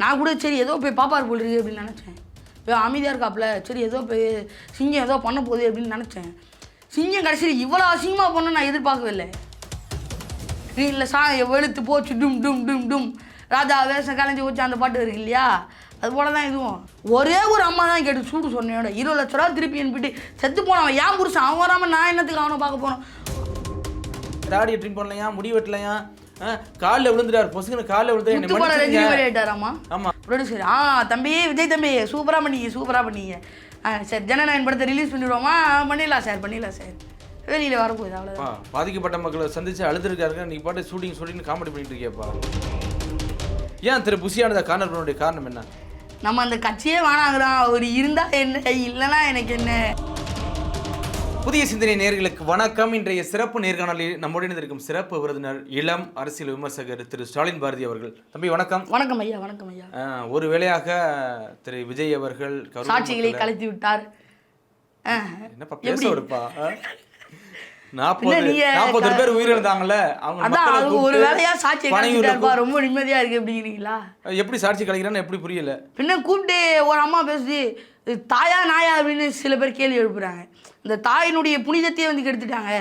நான் கூட சரி ஏதோ போய் பாப்பார் போல் இருக்கு அப்படின்னு நினச்சேன். இப்போ அமைதியாக இருக்காப்புல சரி ஏதோ போய் சிங்கம் ஏதோ பண்ண போகுது அப்படின்னு நினச்சேன். சிங்கம் கடைசியில் இவ்வளோ அசிங்கமாக பண்ண நான் எதிர்பார்க்கவே இல்லை நீ இல்லை சா வெளுத்து போச்சு டும் டும் டும் டும். ராஜா வேஷம் கலைஞ்சி போச்சு அந்த பாட்டு இருக்கு இல்லையா? அது போல தான் இதுவும். ஒரே ஒரு அம்மா தான் கேட்டு சூடு சொன்னேன் இருபது லட்ச ரூபா திருப்பி அனுப்பிட்டு செத்து போனவன் ஏன் புருஷன்? அவன் வராமல் நான் என்னத்துக்கு அவனை பார்க்க போனோம் தாடியை ட்ரிம் பண்ணலையா முடி வெட்டலையா? காலில் விழுந்துட்டார். பொசுக்குன்னு காலில் விழுந்து என்னை முத்துப்பால ரஜினி மன்னிச்சிடுங்க. மாதிரி ஆயிட்டாராமா ஆமா. ப்ரொடியூசர் ஆ தம்பி விஜய் தம்பி சூப்பராக பண்ணீங்க சூப்பராக பண்ணீங்க ஆ சரி ஜனநாயகன் படத்தை ரிலீஸ் பண்ணிடுவோமா? பண்ணிடலாம் சார் பண்ணிடலாம் சார் வெளியில் வரப்போகுது அப்பா, பாதிக்கப்பட்ட மக்களை சந்திச்சு அழுதுருக்காருங்க. நீ பாட்டு ஷூட்டிங் ஷூட்டிங் காமெடி பண்ணிட்டு இருக்கியப்பா? ஏன் திரு புசியானதை கார்னர் பண்ண காரணம் என்ன? நம்ம அந்த கட்சியே வேணாங்கிறோம் அவர் இருந்தா என்ன? இல்லைன்னா எனக்கு என்ன? புதிய சிந்தனை நேர்களுக்கு வணக்கம். இன்றைய சிறப்பு நேர்காணலில் நம்முடன் இணைந்திருக்கும் சிறப்பு விருந்தினர் இளம் அரசியல் விமர்சகர் திரு ஸ்டாலின் பாரதி அவர்கள். தம்பி வணக்கம். வணக்கம் ஐயா வணக்கம் ஐயா. ஒரு வேளையாக திரு விஜய் அவர்கள் சாட்சிகளை கலைத்து விட்டார். என்னப்பா பேச எப்படி? விடுப்பா? நாற்பது நாற்பது பேர் உயிரிழந்தாங்கல்ல அவங்க ஒரு வேலையா பனையூர்ல கலைச்சிட்டாருப்பா ரொம்ப நிம்மதியா இருக்கு அப்படிங்கிறீங்களா? எப்படி சாட்சி கலைக்கிறான்னு எப்படி புரியல? பின்ன கூப்பிட்டு ஒரு அம்மா இது தாயா நாயா அப்படின்னு சில பேர் கேள்வி எழுப்புறாங்க. இந்த தாயினுடைய புனிதத்தையே வந்து கெடுத்துட்டாங்க.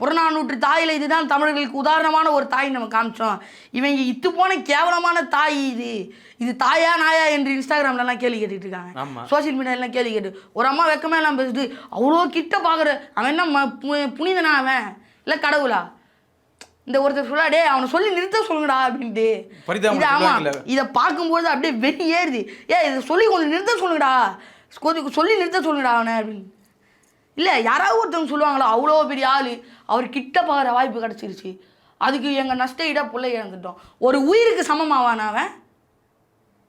புறநானூற்று தாயில இதுதான் தமிழர்களுக்கு உதாரணமான ஒரு தாய் நம்ம காமிச்சோம். இவங்க இத்து போன கேவலமான தாய் இது. இது தாயா நாயா என்று இன்ஸ்டாகிராம்லலாம் கேள்வி கேட்டுட்டு இருக்காங்க. ஆமா. சோஷியல் மீடியாலாம் கேள்வி கேட்டு ஒரு அம்மா வெக்கமே எல்லாம் பேசுது அவ்வளோ கிட்ட பார்க்குற அவன் என்ன புனிதனா அவன்? இல்லை கடவுளா? இந்த ஒருத்தர் சொல்லா டே அவனை சொல்லி நிறுத்த சொல்லுங்கடா அப்படின்ட்டு. இது ஆமா. சொல்லுவாங்கல்ல. இதை பார்க்கும்போது அப்படியே வெறி ஏறுது ஏ இதை சொல்லி கொஞ்சம் நிறுத்த சொல்லுங்கடா. கொஞ்சம் சொல்லி நிறுத்த சொல்லுங்கடா அவனை அப்படின்னு இல்லை யாராவது ஒருத்தவங்க சொல்லுவாங்களா அவ்வளோ பெரிய ஆள் அவர் கிட்ட பார்க்குற வாய்ப்பு கிடச்சிருச்சு. அதுக்கு எங்கள் நஷ்ட ஈடாக பிள்ளை இழந்துட்டோம் ஒரு உயிருக்கு சமமாவானா அவன்?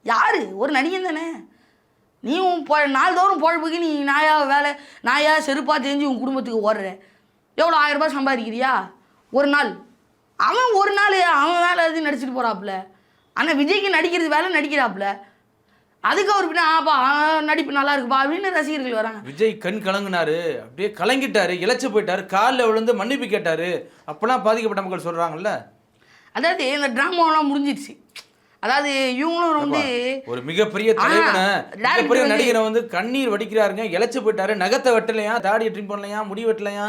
யார்? ஒரு நடிகன் தானே. நீ உன் பொ நாள்தோறும் பொழப்புக்கு நீ நாயா வேலை நாயா செருப்பாக தெரிஞ்சு உன் குடும்பத்துக்கு ஓடுற. எவ்வளோ ஆயிரம் ரூபாய் சம்பாதிக்கிறியா? ஒரு நாள். அவன் ஒரு நாள் அவன் வேலை எதுவும் நடிச்சிட்டு போகிறாப்புல ஆனால் விஜய்க்கு நடிக்கிறது வேலை நடிக்கிறாப்புல. அதுக்கு அவர் பின்ன ஆப்பா ஆ, நடிப்பு நல்லா இருக்குப்பா அப்படின்னு ரசிகர்கள் வராங்க. விஜய் கண் கலங்குனாரு அப்படியே கலங்கிட்டாரு இழைச்சு போயிட்டாரு காலில் விழுந்து மன்னிப்பு கேட்டாரு. அப்பெல்லாம் பாதிக்கப்பட்ட மக்கள் சொல்றாங்கல்ல? அதாவது இந்த ட்ராமாவெல்லாம் முடிஞ்சிடுச்சு அதாவது இவங்களும் வந்து ஒரு மிகப்பெரிய தலைவனை மிகப்பெரிய நடிகரை வந்து கண்ணீர் வடிக்கிறாருங்க இழைச்சு போயிட்டாரு நகத்தை வெட்டலையா தாடியை ட்ரிம் பண்ணலையா முடி வெட்டலையா?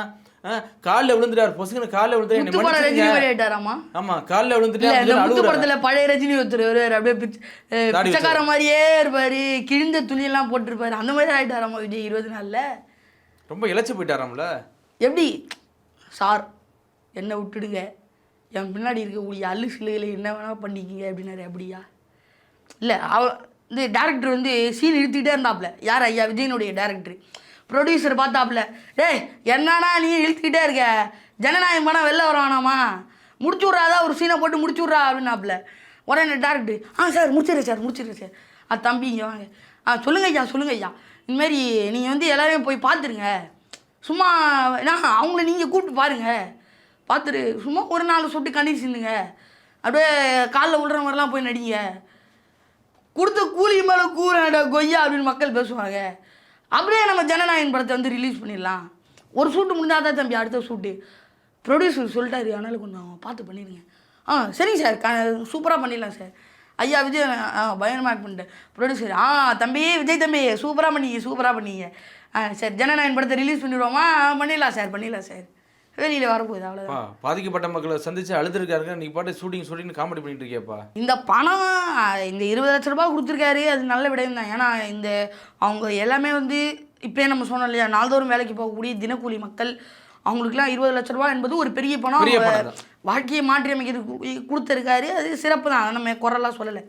காலில் விழுந்துட்டாரு. பொசுக்குன்னு காலில் விழுந்து என்னை முத்துப்பால ரஜினி மன்னிச்சிடுங்க. மாதிரி ஆயிட்டாராமா ஆமா காலில் விழுந்துட்டு இல்ல இந்த அப்படின்னு முத்து அழுகுறாரு. படத்துல பழைய ரஜினி ஒருத்தர் வருவாரு. அப்படியே பிச்சைக்கார மாதிரியே இருப்பாரு. கிழிந்த துணியெல்லாம் போட்டிருப்பாரு. அந்த மாதிரி ஆயிட்டாராமா விஜய் இருபது நாள்ல? ரொம்ப இழைச்சு போயிட்டாராம்ல? எப்படி? சார் என்னை விட்டுடுங்க. என் பின்னாடி இருக்கக்கூடிய அல்லு சிலைகளை என்ன வேணால் பண்ணிக்கிங்க அப்படின்னாரு. அப்படியா? இல்லை அவ இந்த டேரக்டர் வந்து சீன் இழுத்துக்கிட்டே இருந்தாப்புல யார் ஐயா? விஜயனுடைய டேரக்டர் ப்ரொடியூசர் பார்த்தாப்புல டேய் என்னடா நீ இழுத்துக்கிட்டே இருக்க? ஜனநாயகம் படம் வெளில வர முடிச்சு விட்றாதா ஒரு சீனை போட்டு முடிச்சு விட்றா அப்படின்னாப்புல. உடனே டேரக்டர் ஆ சார் முடிச்சிடுறேன் சார் முடிச்சிடுறேன் சார். ஆ தம்பி இங்கே வாங்க. ஆ சொல்லுங்க ஐயா சொல்லுங்க ஐயா. இந்தமாரி நீங்கள் வந்து எல்லோரையும் போய் பார்த்துருங்க. சும்மா ஏன்னா அவங்கள நீங்கள் கூப்பிட்டு பாருங்க. பார்த்துட்டு சும்மா ஒரு நாள் சுட்டு கண்ணீர் சிந்துங்க. அப்படியே காலில் விழுற மாதிரிலாம் போய் நடிங்க. கொடுத்த கூலி மேலே கூறாட கொய்யா அப்படின்னு மக்கள் பேசுவாங்க. அப்படியே நம்ம ஜனநாயகன் படத்தை வந்து ரிலீஸ் பண்ணிடலாம். ஒரு ஷூட்டு முடிஞ்சால் தான் தம்பி அடுத்த ஷூட்டு ப்ரொடியூசர் சொல்லிட்டாரு அதனால கொஞ்சம் பார்த்து பண்ணிடுங்க. ஆ சரிங்க சார். க சூப்பராக பண்ணிடலாம் சார். ஐயா விஜய் ஆ பயங்கரமாக ஆக்ட் பண்ணிட்டேன் ப்ரொடியூசர் ஆ தம்பி விஜய் தம்பி சூப்பராக பண்ணீங்க சூப்பராக பண்ணீங்க. ஆ சரி ஜனநாயகன் படத்தை ரிலீஸ் பண்ணிவிடுவோமா ஆ, பண்ணிடலாம் சார் பண்ணிடலாம் சார். வெளியில் வரப்போகுது அப்பா, பாதிக்கப்பட்ட மக்களை சந்திச்சு அழுதுருக்காருங்க. நீ பாட்டு ஷூட்டிங் ஷூட்டிங் காமெடி பண்ணிட்டு இருக்கியப்பா? இந்த பணம் இந்த இருபது லட்ச ரூபாய் கொடுத்துருக்காரு. அது நல்ல விடயம் தான். ஏன்னா இந்த அவங்க எல்லாமே வந்து இப்பயே நம்ம சொன்னோம் இல்லையா நாள்தோறும் வேலைக்கு போகக்கூடிய தினக்கூலி மக்கள் அவங்களுக்குலாம் இருபது லட்ச ரூபாய் என்பது ஒரு பெரிய பணம். வாழ்க்கையை மாற்றி அமைக்கிறது கொடுத்துருக்காரு. அது சிறப்பு தான். நம்ம குறைலாம் சொல்லலை.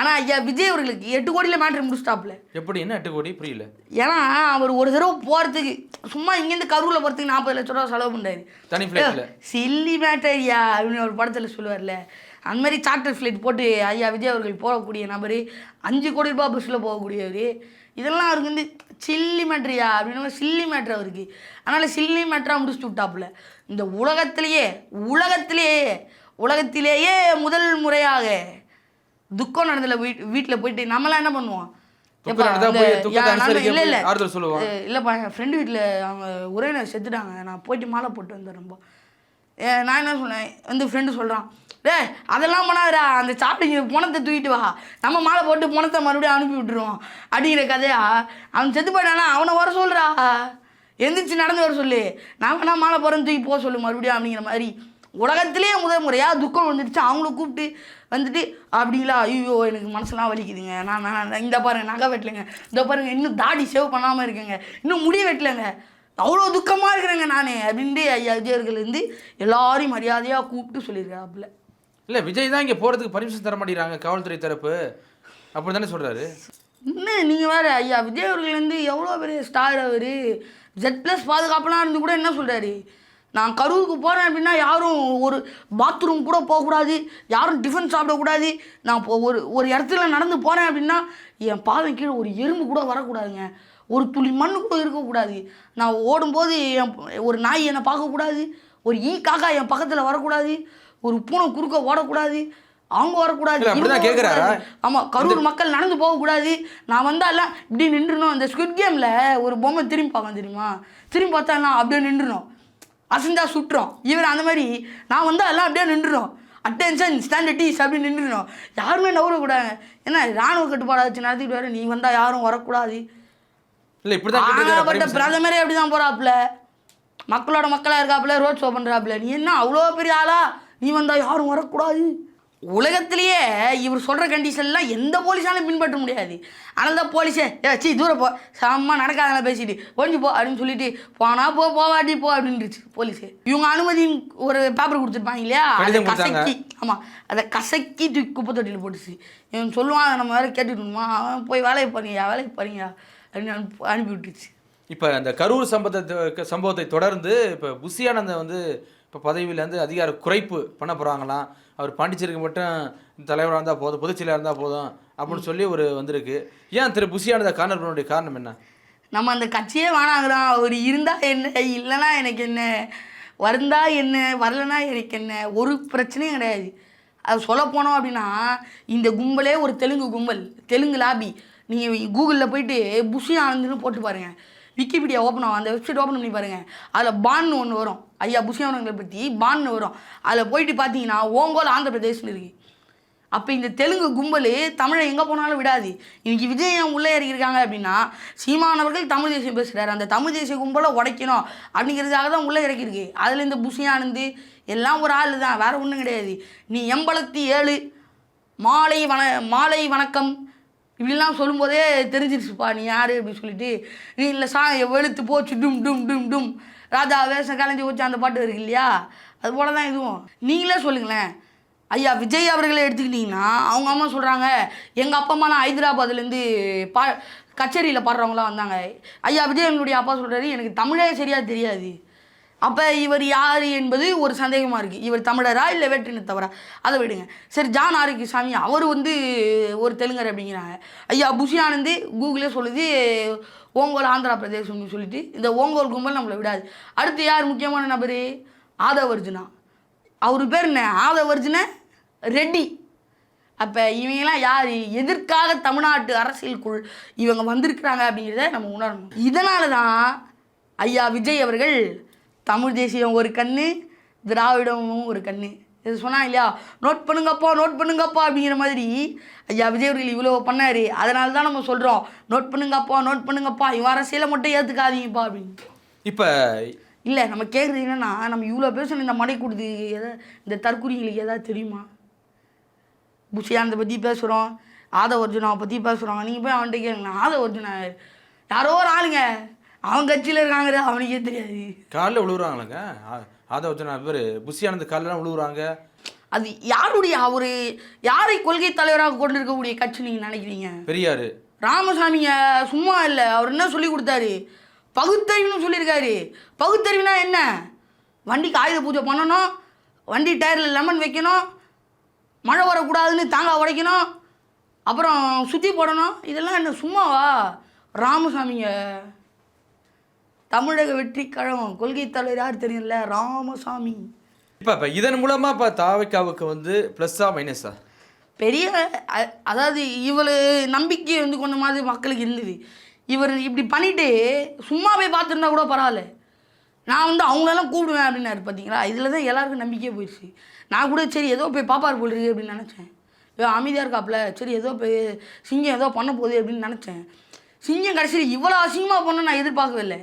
ஆனால் ஐயா விஜய் அவர்களுக்கு எட்டு கோடியில் மாற்றி முடிச்சிட்டாப்புல. எப்படி என்ன எட்டு கோடி? புரியல. ஏன்னா அவர் ஒரு தடவை போகிறதுக்கு சும்மா இங்கேருந்து கரூரில் போகிறதுக்கு நாற்பது லட்ச ரூபா செலவு பண்ணுறாரு தனி ஃபிளைட்ல சில்லி மேட்டரியா அப்படின்னு ஒரு படத்தில் சொல்லுவார்ல. அந்த மாதிரி சார்ட்டர் ஃப்ளைட் போட்டு ஐயா விஜய் அவர்கள் போகக்கூடிய நபர் அஞ்சு கோடி ரூபாய் பஸ்ஸில் போகக்கூடியவர் இதெல்லாம் அவருக்கு வந்து சில்லி மேட்ரியா அப்படின்னு சில்லி மேட்ரு அவருக்கு. அதனால் சில்லி மேட்ரா முடிச்சுட்டு விட்டாப்புல. இந்த உலகத்திலேயே உலகத்திலேயே உலகத்திலேயே முதல் முறையாக துக்கம் நடந்தல வீட் வீட்டில் போயிட்டு நம்மளாம் என்ன பண்ணுவோம்? இல்லைப்பா என் ஃப்ரெண்டு வீட்டில் அவங்க உறவினர் செத்துட்டாங்க. நான் போயிட்டு மாலை போட்டு வந்துடுறேன்பா நான் என்ன சொன்னேன்? வந்து ஃப்ரெண்டு சொல்கிறான் டே அதெல்லாம் பண்ணாதடா. அந்த சாப்பிடுங்க பணத்தை தூக்கிட்டு வா. நம்ம மாலை போட்டு பணத்தை மறுபடியும் அனுப்பி விட்டுருவோம். அப்படிங்கிற கதையா? அவன் செத்து போயிட்டானா? அவனை வர சொல்றா. எந்திரிச்சு நடந்து வர சொல்லு. நான் வேணா மாலை போகிறேன்னு தூக்கி போக சொல்லு மறுபடியும் அப்படிங்கிற மாதிரி. உலகத்திலேயே முதல் முறையாக துக்கம் வந்துடுச்சு. அவங்கள கூப்பிட்டு வந்துட்டு அப்படிங்களா? ஐயோ எனக்கு மனசுலாம் வலிக்குதுங்க. நான் நான் இந்த பாருங்க நகை வெட்டலைங்க. இந்த பாருங்க இன்னும் தாடி சேவ் பண்ணாமல் இருக்கேங்க. இன்னும் முடி வெட்டலைங்க. அவ்வளோ துக்கமாக இருக்கிறேங்க நான் அப்படின்ட்டு ஐயா விஜயர்கள்லேருந்து எல்லாரையும் மரியாதையாக கூப்பிட்டு சொல்லியிருக்காப்புல. இல்லை விஜய் தான் இங்கே போகிறதுக்கு பர்மிஷன் தர மாட்டேங்கிறாங்க காவல்துறை தரப்பு. அப்படி தானே சொல்கிறாரு என்ன நீங்கள் வேறு ஐயா விஜய் அவர்கள் வந்து எவ்வளோ பெரிய ஸ்டார் அவர். ஜெட் ப்ளஸ் பாதுகாப்புலாம் இருந்து கூட என்ன சொல்கிறாரு நான் கரூருக்கு போகிறேன் அப்படின்னா யாரும் ஒரு பாத்ரூம் கூட போகக்கூடாது யாரும் டிஃபன் சாப்பிடக்கூடாது. நான் ஒரு ஒரு இடத்துல நடந்து போகிறேன் அப்படின்னா என் பாதம் கீழே ஒரு எறும்பு கூட வரக்கூடாதுங்க. ஒரு துளி மண்ணு கூட இருக்கக்கூடாது. நான் ஓடும்போது என் ஒரு நாய் என்னை பார்க்கக்கூடாது. ஒரு ஈ காக்கா என் பக்கத்தில் வரக்கூடாது. ஒரு பூனை குறுக்க ஓடக்கூடாது. அவங்க வரக்கூடாது இல்ல, அப்படிதான் இவங்க கேக்குறாரா? வரக்கூடாது. ஆமா கரூர் மக்கள் நடந்து போகக்கூடாது. நான் வந்தாலாம் இப்படி நின்றுணும் அந்த ஸ்குவிட் கேமில் ஒரு பொம்மை திரும்பி பார்க்க தெரியுமா? திரும்பி பார்த்தா எல்லாம் அப்படியே நின்றுணும் அசந்தா சுட்டுறோம். இவர் அந்த மாதிரி நான் வந்தால் எல்லாம் அப்படியே நின்றுடும் அட்டென்ஷன் ஸ்டாண்டர்டிஸ் அப்படி நின்றுடும் யாருமே நவரக்கூடாது ஏன்னா ராணுவ கட்டுப்பாடை வச்சு நடத்திட்டு வர நீ வந்தால் யாரும் வரக்கூடாது. இல்லை இப்படி தான் permission. பிரதமரே அப்படி தான் போகிறாப்புல மக்களோட மக்களாக இருக்காப்புல ரோட் ஷோ பண்ணுறாப்புல நீ என்ன அவ்வளோ பெரிய ஆளா? நீ வந்தால் யாரும் வரக்கூடாது. உலகத்திலேயே இவர் சொல்கிற கண்டிஷன்லாம் எந்த போலீஸாலும் பின்பற்ற முடியாது. ஆனால் தான் போலீஸே ஏ சி தூரம் போ செம்ம நடக்காதெல்லாம் பேசிட்டு. கொஞ்சம் போ அப்படின்னு சொல்லிட்டு போனா போ போவாட்டி போ அப்படின்னுச்சு போலீஸு. இவங்க அனுமதியின் ஒரு பேப்பர் கொடுத்துருப்பாங்க இல்லையா? அதை. கசக்கி ஆமாம் அதை கசக்கி தூக்கி குப்பை தொட்டியில் போட்டுச்சு. இவன் சொல்லுவான் அதை நம்ம வேற கேட்டுக்கணுமா அவன் போய் வேலையை பாருங்கயா வேலையை பாருங்கயா அப்படின்னு அனுப்பி அனுப்பி விட்டுருச்சு இப்போ அந்த கரூர் சம்பவத்தை சம்பவத்தை தொடர்ந்து இப்போ புஷியானந்த வந்து இப்போ பதவியிலேருந்து அதிகார குறைப்பு பண்ண போகிறாங்களாம் அவர் பாண்டிச்சேரிக்கு மட்டும் தலைவராக இருந்தால் போதும் பொதுச்செயலாக இருந்தால் போதும் அப்படின்னு சொல்லி ஒரு வந்திருக்கு. ஏன் திரு புஷியானந்த கார்னர் பண்ண காரணம் என்ன? நம்ம அந்த கட்சியே வேணாங்கிறோம் அவர் இருந்தால் என்ன இல்லைன்னா எனக்கு என்ன வருந்தா என்ன வரலனா எனக்கு என்ன ஒரு பிரச்சனையும் கிடையாது. அது சொல்ல போனோம் அப்படின்னா இந்த கும்பலே ஒரு தெலுங்கு கும்பல் தெலுங்கு லாபி நீங்கள் கூகுளில் போயிட்டு புஷி ஆனந்துன்னு போட்டு பாருங்கள் விக்கிபீடியா ஓப்பன் ஆகும். அந்த வெப்சைட் ஓப்பன் பண்ணி பாருங்கள் அதில் பான்னு ஒன்று வரும். ஐயா புஷியவனங்களை பற்றி பான்னு வரும். அதில் போயிட்டு பார்த்தீங்கன்னா ஓங்கோல் ஆந்திர பிரதேஷ்னு இருக்குது அப்போ இந்த தெலுங்கு கும்பல் தமிழை எங்கே போனாலும் விடாது. இன்னைக்கு விஜய் ஏன் உள்ளே இறக்கியிருக்காங்க அப்படின்னா சீமானவர்கள் தமிழ் தேசியம் பேசுகிறாரு அந்த தமிழ் தேசிய கும்பலை உடைக்கணும் அப்படிங்கிறதுக்காக தான் உள்ளே இறக்கியிருக்கு அதில் இந்த புஷியானந்து எல்லாம் ஒரு ஆள் தான் வேறு ஒன்றும் கிடையாது. நீ எம்பலத்தி ஏழு மாலை வண மாலை வணக்கம் இப்படிலாம் சொல்லும்போதே தெரிஞ்சிருச்சுப்பா நீ யார் அப்படின்னு சொல்லிட்டு நீ இல்லை சா வெளுத்து போச்சு டும் டும் டும் டும். ராஜா வேஷம் கலைஞ்சி போச்சு அந்த பாட்டு இருக்கு இல்லையா? அது போல தான் இதுவும். நீங்களே சொல்லுங்களேன். ஐயா விஜய் அவர்களை எடுத்துக்கிட்டிங்கன்னா அவங்க அம்மா சொல்கிறாங்க எங்கள் அப்பா அம்மா நான் ஹைதராபாத்லேருந்து பா கச்சேரியில் பாடுறவங்களாம் வந்தாங்க. ஐயா விஜய் எங்களுடைய அப்பா சொல்கிறாரு எனக்கு தமிழே சரியாக தெரியாது. அப்போ இவர் யார் என்பது ஒரு சந்தேகமாக இருக்குது இவர் தமிழரா இல்லை வேற்றினத்தவரா? அதை விடுங்க. சரி ஜான் ஆரோக்கிய சாமி அவர் வந்து ஒரு தெலுங்கர் அப்படிங்கிறாங்க. ஐயா புஷி கூகுளே சொல்லுது ஓங்கோல் ஆந்திரா பிரதேசம்னு சொல்லிட்டு இந்த ஓங்கோல் கும்பல் நம்மளை விடாது. அடுத்து யார் முக்கியமான நபர்? ஆதவர்ஜுனா. அவர் பேர் என்ன? ஆதவர்ஜுன ரெட்டி. அப்போ இவங்கெல்லாம் யார்? எதற்காக தமிழ்நாட்டு அரசியலுக்குள் இவங்க வந்திருக்கிறாங்க அப்படிங்கிறத நம்ம உணரணும். இதனால தான் ஐயா விஜய் அவர்கள் தமிழ் தேசியம் ஒரு கண்ணு திராவிடமும் ஒரு கண்ணு. இது சொன்னா இல்லையா? நோட் பண்ணுங்கப்பா நோட் பண்ணுங்கப்பா அப்படிங்கிற மாதிரி ஐயா விஜய் அவர்கள் இவ்வளோ பண்ணார். அதனால தான் நம்ம சொல்கிறோம் நோட் பண்ணுங்கப்பா நோட் பண்ணுங்கப்பா. இவன் அரசியலை மட்டும் ஏற்றுக்காதீங்கப்பா அப்படின்னு. இப்போ இல்லை நம்ம கேட்குறது என்னன்னா நம்ம இவ்வளோ பேசணும் இந்த மடை கொடுத்து எதை இந்த தற்குறிங்களுக்கு ஏதாவது தெரியுமா? புஷியானதை பற்றி பேசுகிறோம் ஆத அர்ஜுனாவை பற்றி பேசுகிறோம் நீங்கள் போய் அவன்கிட்ட கேளுங்க ஆத அர்ஜுனா யாரோ ஒரு ஆளுங்க. அவன் கட்சியில் இருக்காங்கிறது அவனுக்கே தெரியாது. காலில் விழுவுறாங்களாங்க? ஆதவச்சனா இவர் புஷியானந்த காலில் விழுவுறாங்க. அது யாருடைய அவர் யாரை கொள்கை தலைவராக கொண்டு இருக்கக்கூடிய கட்சி நீங்கள் நினைக்கிறீங்க? பெரியார். ராமசாமிங்க சும்மா இல்லை அவர் என்ன சொல்லி கொடுத்தாரு? பகுத்தறிவுன்னு சொல்லியிருக்காரு. பகுத்தறிவுனா என்ன? வண்டிக்கு ஆயுத பூஜை பண்ணணும் வண்டி டயரில் லெமன் வைக்கணும் மழை வரக்கூடாதுன்னு தேங்காய் உடைக்கணும் அப்புறம் சுற்றி போடணும் இதெல்லாம் என்ன சும்மாவா? ராமசாமிங்க. தமிழக வெற்றி கழகம் கொள்கை தலைவர் யார் தெரியும்ல? ராமசாமி. இப்போ இப்போ இதன் மூலமாக இப்போ தாவைக்காவுக்கு வந்து ப்ளஸ்ஸா மைனஸா பெரிய அதாவது இவள் நம்பிக்கை வந்து கொஞ்சமாவது மக்களுக்கு இருந்தது. இவர் இப்படி பண்ணிட்டு சும்மா போய் பார்த்துருந்தா கூட பரவாயில்ல. நான் வந்து அவங்களெல்லாம் கூப்பிடுவேன் அப்படின்னாரு பார்த்தீங்களா இதில் தான் எல்லாருக்கும் நம்பிக்கையே போயிடுச்சு. நான் கூட சரி ஏதோ போய் பாப்பார் போல் இருக்கு அப்படின்னு நினச்சேன். ஏதோ அமைதியாக இருக்காப்புல சரி ஏதோ போய் சிங்கம் ஏதோ பண்ண போகுது அப்படின்னு நினச்சேன். சிங்கம் கடைசியில் இவ்வளோ அசிங்கமாக பண்ண நான் எதிர்பார்க்கவே இல்லை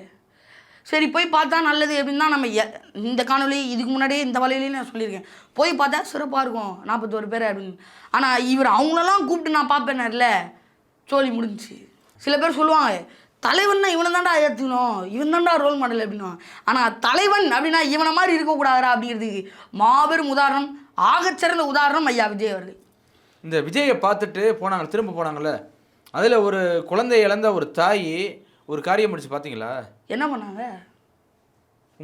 சரி போய் பார்த்தா நல்லது அப்படின்னு தான் நம்ம எ- இந்த காணொலி இதுக்கு முன்னாடியே இந்த வலையிலேயே நான் சொல்லியிருக்கேன். போய் பார்த்தா சிறப்பாக இருக்கும் நாற்பத்தோரு பேர் அப்படின்னு. ஆனால் இவர் அவங்களெல்லாம் கூப்பிட்டு நான் பார்ப்பேன்ல சோழி முடிஞ்சுச்சு. சில பேர் சொல்லுவாங்க தலைவன்னா இவனை தான்டா ஏற்றுக்கணும் இவன் தான்டா ரோல் மாடல் அப்படின்னா ஆனால் தலைவன் அப்படின்னா இவனை மாதிரி இருக்கக்கூடாதா அப்படிங்கிறதுக்கு மாபெரும் உதாரணம் ஆகச்சிறந்த உதாரணம் ஐயா விஜய் அவர்கள். இந்த விஜயை பார்த்துட்டு போனாங்க திரும்ப போனாங்கல்ல? அதில் ஒரு குழந்தை இழந்த ஒரு தாய் ஒரு காரியம் முடிச்சு பார்த்தீங்களா என்ன பண்ணாங்க?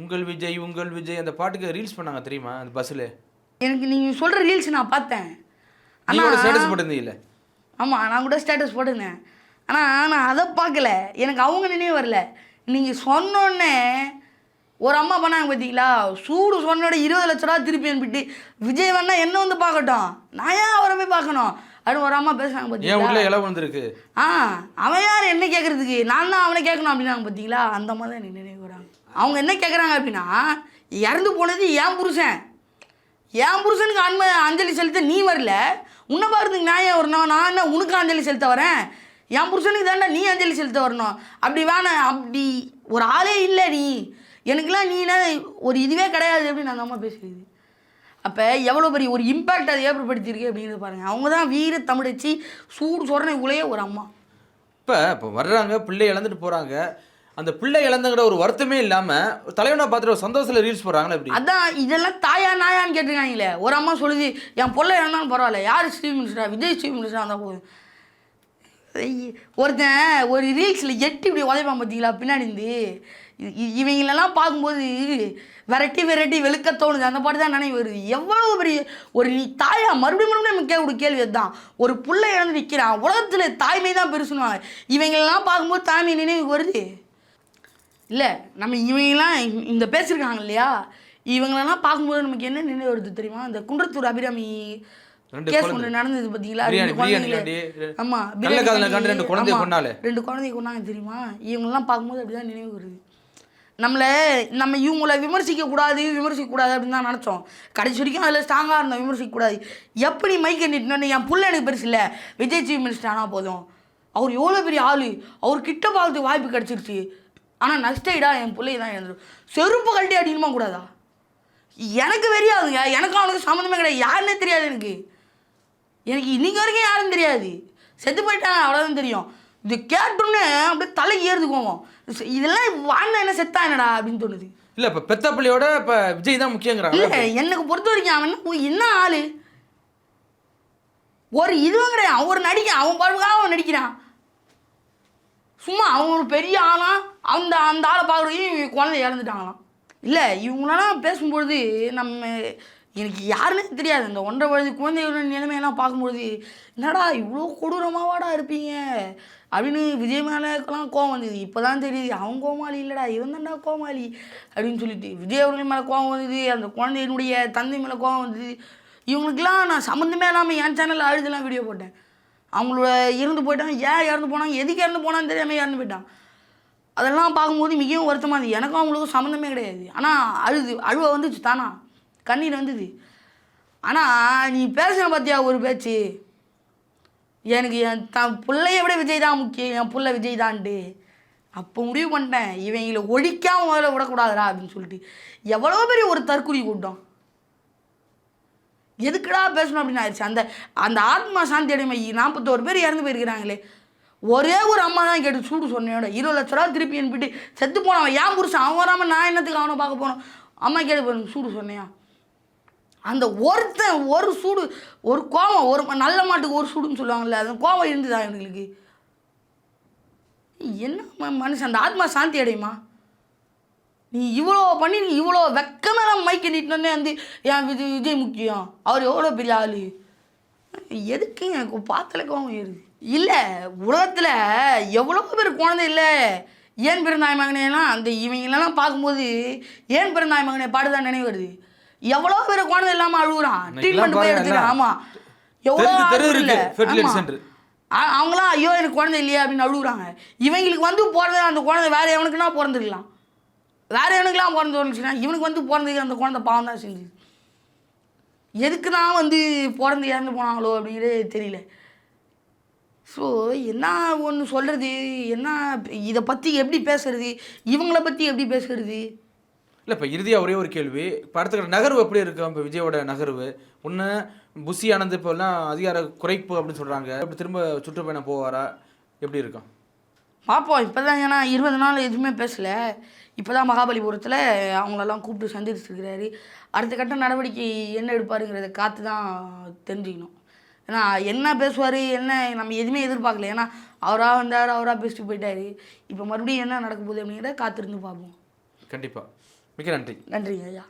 உங்கள் விஜய் உங்கள் விஜய் அந்த பாட்டுக்கு ரீல்ஸ் பண்ணாங்க தெரியுமா? அந்த பஸ்ஸில் எனக்கு நீங்கள் சொல்கிற ரீல்ஸ் நான் பார்த்தேன். நீங்களோட ஸ்டேட்டஸ் போட்டிருந்தீங்கல்ல ஆமாம் நான் கூட ஸ்டேட்டஸ் போட்டிருந்தேன். ஆனால் நான் அதை பார்க்கல. எனக்கு அவங்க நினைவு வரல. நீங்கள் சொன்னோடனே ஒரு அம்மா பண்ணாங்க பார்த்தீங்களா சூடு சொன்னோட இருபது லட்ச ரூபா திருப்பி அனுப்பிட்டு விஜய் வேணா என்ன வந்து பார்க்கட்டும்? நான் ஏன் அவரை போய் பார்க்கணும்? அப்படின்னு ஒரு அம்மா பேசுனாங்க பார்த்தீங்களா வீட்டில் இலை வந்திருக்கு? ஆ அவன் யார்? என்ன கேட்குறதுக்கு நான் தான் அவனை கேட்கணும் அப்படின்னாங்க பார்த்தீங்களா அந்த மாதிரி தான் எனக்கு நினைவு வராங்க அவங்க என்ன கேட்குறாங்க அப்படின்னா இறந்து போனது என் புருஷன். என் புருஷனுக்கு அன்ப அஞ்சலி செலுத்த நீ வரல. உன்னை பாருதுக்கு நான் ஏன் வரணும்? நான் என்ன உனக்கு அஞ்சலி செலுத்த வரேன்? என் புருஷனுக்கு தாண்டா நீ அஞ்சலி செலுத்த வரணும். அப்படி வேணாம் அப்படி ஒரு ஆளே இல்லை நீ. எனக்குலாம் நீ என்ன ஒரு இதுவே கிடையாது அப்படின்னு அந்த அம்மா பேசுறது அப்போ எவ்வளோ பெரிய ஒரு இம்பேக்ட் அதை ஏற்படுத்தியிருக்கு அப்படிங்கிறத பாருங்கள் அவங்க தான் வீர தமிழச்சி சூடு சொரணை உலைய ஒரு அம்மா. இப்போ இப்போ வர்றாங்க பிள்ளை இழந்துட்டு போகிறாங்க அந்த பிள்ளை இழந்துங்கிற ஒரு வருத்தமே இல்லாமல் தலைவனை பார்த்துட்டு ஒரு சந்தோஷத்தில் ரீல்ஸ் போடுறாங்களா எப்படி? அதான் இதெல்லாம் தாயா நாயான்னு கேட்டிருக்காங்களே. ஒரு அம்மா சொல்லுது என் பொல்ல இறந்தாலும் பரவாயில்ல. யார் ஸ்டீவ் மினிஸ்டரா விஜய் ஸ்டீவ் மினிஸ்டரா இருந்தால் போதும். ஒருத்தன் ஒரு ரீல்ஸில் எட்டி இப்படி உதைப்பான் பார்த்தீங்களா பின்னாடி இருந்து. இவங்களெல்லாம் பார்க்கும்போது வெரைட்டி வெரைட்டி வெளுக்க தோணுது. அந்த பாட்டு தான் நினைவு வருது. எவ்வளோ பெரிய ஒரு நீ தாயா? மறுபடியும் மறுபடியும் நம்ம கேட்க கேள்வி அதுதான். ஒரு புள்ள இழந்து நிற்கிறான் உலகத்தில் தாய்மை தான் பெருசுன்னுவாங்க இவங்களெல்லாம் பார்க்கும்போது தாய்மை நினைவுக்கு வருது. இல்லை நம்ம இவங்கெல்லாம் இந்த- பேசியிருக்காங்க இல்லையா? இவங்களெல்லாம் பார்க்கும்போது நமக்கு என்ன நினைவு வருது தெரியுமா? இந்த குன்றத்தூர் அபிராமி கேஸ் குழந்தை. ஒன்று நடந்தது பார்த்தீங்களா பிரியாணி, ரெண்டு குழந்தைய கொண்டாங்க தெரியுமா? இவங்கெல்லாம் பார்க்கும்போது அப்படிதான் நினைவு வருது. நம்மளை நம்ம இவங்கள விமர்சிக்கக்கூடாது விமர்சிக்கக்கூடாது அப்படின்னு தான் நினச்சோம். கடைசி வரைக்கும் அதில் ஸ்ட்ராங்காக இருந்தோம் விமர்சிக்கக்கூடாது. எப்படி மைக் நிட்டுனு என் புள்ள எனக்கு பெருசு இல்லை. விஜய் சீஃப் மினிஸ்டர் ஆனால் போதும். அவர் எவ்வளோ பெரிய ஆள். அவர் கிட்ட பார்த்து வாய்ப்பு கிடச்சிருச்சு. ஆனால் நஷ்டைடா என் பிள்ளைய தான் எழுந்துடும் செருப்பு கழட்டி அடிக்கணுமா கூடாதா? எனக்கு தெரியாதுங்க எனக்கும் அவனுக்கு சம்மந்தமே கிடையாது. யாருன்னே தெரியாது எனக்கு. எனக்கு இன்னைக்கு வரைக்கும் யாரும் தெரியாது. செத்து போயிட்டாங்க அவ்வளோதான் தெரியும். இது கேட்டோன்னே அப்படியே தலை ஏறுது கோவம். ச- இதெல்லாம் வாழ்ந்தா என்ன செத்தா என்னடா அப்படின்னு தோணுது. இல்லை இப்போ பெத்த பிள்ளையோட இப்போ விஜய் தான் முக்கியங்கிறாங்க. இல்லை எனக்கு பொறுத்த வரைக்கும் அவன் என்ன- ஆளு? ஒரு இதுவும் கிடையாது. அவன் ஒரு நடிக்க அவன் பாடுக்காக அவன் நடிக்கிறான். சும்மா அவன் ஒரு பெரிய ஆளா அந்த அந்த ஆளை பார்க்குறதையும் குழந்தை இறந்துட்டாங்களாம். இல்லை இவங்களெல்லாம் பேசும்பொழுது நம்ம எனக்கு யாருமே தெரியாது. அந்த ஒன்றரை வயது குழந்தைகளோட நிலைமையெல்லாம் பார்க்கும்பொழுது என்னடா இவ்வளோ கொடூரமாவாடா இருப்பீங்க? அப்படின்னு விஜய் மேலேக்கெல்லாம் கோவம் வந்தது. இப்போ தான் தெரியுது அவன் கோமாளி இல்லைடா இவன் தான்டா கோமாளி. அப்படின்னு சொல்லிட்டு விஜய் அவர்கள் மேலே கோவம் வந்தது அந்த குழந்தையினுடைய தந்தை மேலே கோவம் வந்தது. இவங்களுக்கெல்லாம் நான் சம்மந்தமே இல்லாமல் என் சேனலில் அழுதுலாம் வீடியோ போட்டேன். அவங்களோட இறந்து போயிட்டான் ஏன் இறந்து போனாங்க? எதுக்கு இறந்து போனான்னு தெரியாமல் இறந்து போயிட்டான். அதெல்லாம் பார்க்கும்போது மிகவும் வருத்தமாக இருந்தது. எனக்கும் அவங்களுக்கும் சம்மந்தமே கிடையாது. ஆனால் அழுது அழுவ வந்துச்சு தானா? கண்ணீர் வந்தது. ஆனால் நீ பேசுன பார்த்தியா ஒரு பேச்சு? எனக்கு என் த பிள்ளைய விட விஜய் தான் முக்கியம் என் பிள்ளை விஜய் தான்ட்டு. அப்போ முடிவு பண்ணிட்டேன். இவங்களை ஒழிக்காம முதல்ல விடக்கூடாதுடா அப்படின்னு சொல்லிட்டு எவ்வளோ பெரிய ஒரு தற்குறி கூட்டம். எதுக்குடா பேசணும்? அப்படின்னு ஆயிடுச்சு. அந்த அந்த ஆத்மா சாந்தி அடைமை நாற்பத்தோரு பேர் இறந்து போயிருக்கிறாங்களே. ஒரே ஒரு அம்மா தான் கேட்டு சூடு சொன்னோட இருபது லட்ச ரூபா திருப்பி அனுப்பிட்டு செத்து போனவன் ஏன் புருஷன் அவன் வராமல் நான் என்னத்துக்கு அவனை பார்க்க போனோம் அம்மா கேட்டு போகணும் சூடு சொன்னியா அந்த ஒருத்தன் ஒரு சூடு ஒரு கோவம் ஒரு ம- நல்ல மாட்டுக்கு ஒரு சூடுன்னு சொல்லுவாங்கல்ல அந்த கோவம் இருந்துதான் எங்களுக்கு என்ன மனுஷன் அந்த ஆத்மா சாந்தி அடையுமா? நீ இவ்வளோ பண்ணி நீ இவ்வளோ வெக்கமே மைக்கை நீட்டினோடனே வந்து என் விஜய் விஜய் முக்கியம். அவர் எவ்வளோ பெரிய ஆள்? எதுக்கு எனக்கு பார்த்தாலே கோவம் ஏறுது இல்லை உலகத்தில் எவ்வளோ பேர் குழந்தை இல்லை. ஏன் பிறந்தாய் மகனேலாம் அந்த இவங்களெல்லாம் பார்க்கும்போது ஏன் பிறந்தாய் மகனே? பாடுதான் நினைவு வருது. எவ்வளோ பேர் குழந்தை இல்லாமல் அழுகுறான். ட்ரீட்மெண்ட் போய் எடுத்துக்கிறான். ஆமாம் எவ்வளோ அவங்களாம் ஐயோ எனக்கு குழந்தை இல்லையா அப்படின்னு அழுகுறாங்க. இவங்களுக்கு வந்து பிறந்த அந்த குழந்தை வேற எவனுக்குன்னா பிறந்துருக்கலாம் வேற எவனுக்குலாம் பிறந்து வந்துச்சுன்னா இவனுக்கு வந்து பிறந்ததுக்கு அந்த குழந்தை பாவம் தான் செஞ்சு. எதுக்கு தான் வந்து பிறந்து இறந்து போனாங்களோ அப்படிங்கிறதே தெரியல. ஸோ என்ன ஒன்று சொல்கிறது என்ன இதை பற்றி எப்படி பேசுறது? இவங்கள பற்றி எப்படி பேசுறது? இல்லை இப்போ இறுதியாக ஒரே ஒரு கேள்வி. இப்போ அடுத்த நகர்வு எப்படி இருக்கும் இப்போ விஜயோட நகர்வு. ஒன்று ஆனந்த் இப்போ எல்லாம் அதிகார குறைப்பு அப்படின்னு சொல்கிறாங்க இப்போ திரும்ப சுற்றுப்பயணம் போவாரா? எப்படி இருக்கும்? பார்ப்போம் இப்போ தான் ஏன்னா இருபது நாள் எதுவுமே பேசல. இப்போ தான் மகாபலிபுரத்தில் அவங்களெல்லாம் கூப்பிட்டு சந்திச்சிருக்கிறாரு. அடுத்த கட்ட நடவடிக்கை என்ன எடுப்பாருங்கிறத காத்து தான் தெரிஞ்சுக்கணும். ஏன்னா என்ன பேசுவார் என்ன நம்ம எதுவுமே எதிர்பார்க்கல. ஏன்னா அவராக வந்தார் அவராக பேசிட்டு போயிட்டாரு. இப்போ மறுபடியும் என்ன நடக்க போகுது அப்படிங்கிறத காத்திருந்து பார்ப்போம் கண்டிப்பாக மிக்க நன்றி. நன்றி ஐயா.